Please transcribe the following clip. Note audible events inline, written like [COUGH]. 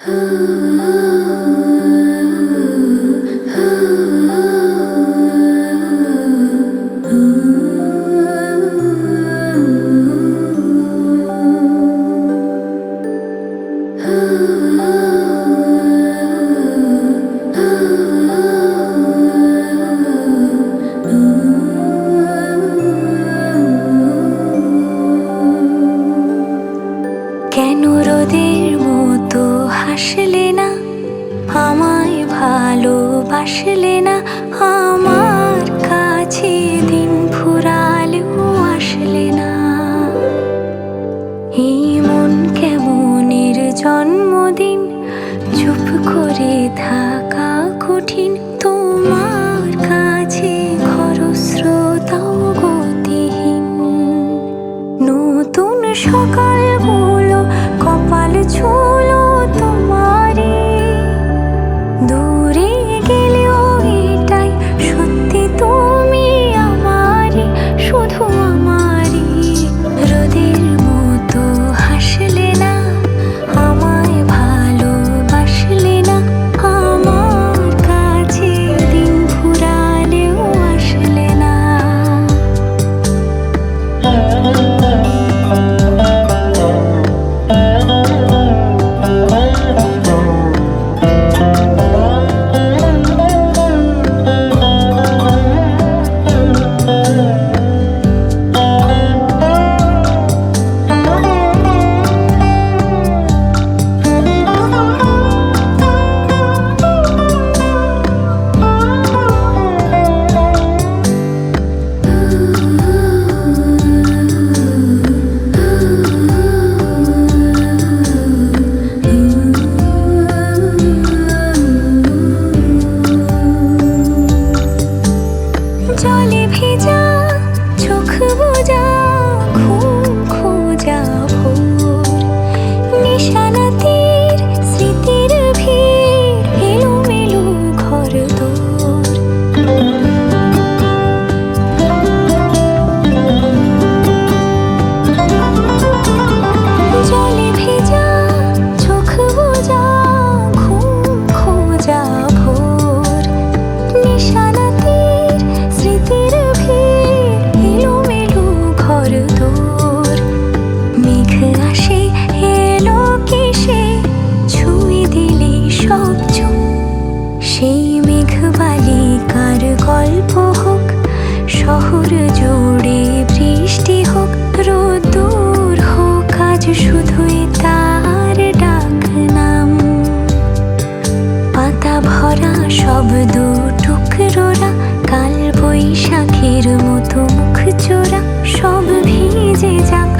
[GASPS] Ooh. ভালোবাসলে না আমার কাছে দিন ফুরালেও আসলে না। এই মন কেমনের জন্মদিন? চুপ করে থাকা কঠিন। তোমার আমার গল্প হোক, শহর জুড়ে বৃষ্টি হোক, রোদুর হোক, আজ শুধুই তার ডাক নাম। পাতা ভরা শব্দ টুকরোরা, কাল বৈশাখের মতো মুখ চোরা, সব ভিজে যাক